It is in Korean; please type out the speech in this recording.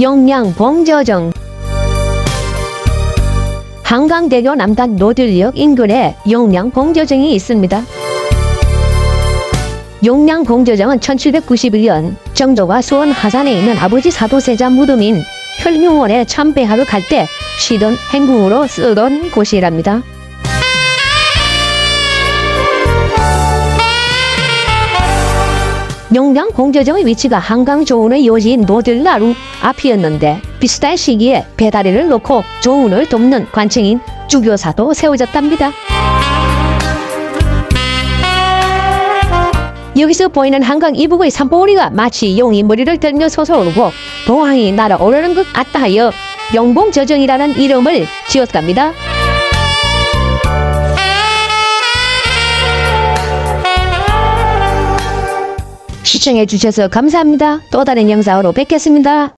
영양 봉저정 한강대교 남단 노들역 인근에 용량 봉저정이 있습니다. 용량 봉저정은 1791년 정도와 수원 하산에 있는 아버지 사도세자 무덤인 혈흉원에 참배하러 갈때 쉬던 행궁으로 쓰던 곳이랍니다. 용량 공저정의 위치가 한강 조운의 요지인 노들나루 앞이었는데 비슷한 시기에 배다리를 놓고 조운을 돕는 관청인 주교사도 세워졌답니다. 여기서 보이는 한강 이북의 산보리가 마치 용이 머리를 들며 솟아오르고 봉황이 날아오르는 것 같다 하여 용봉저정이라는 이름을 지었답니다. 시청해 주셔서 감사합니다. 또 다른 영상으로 뵙겠습니다.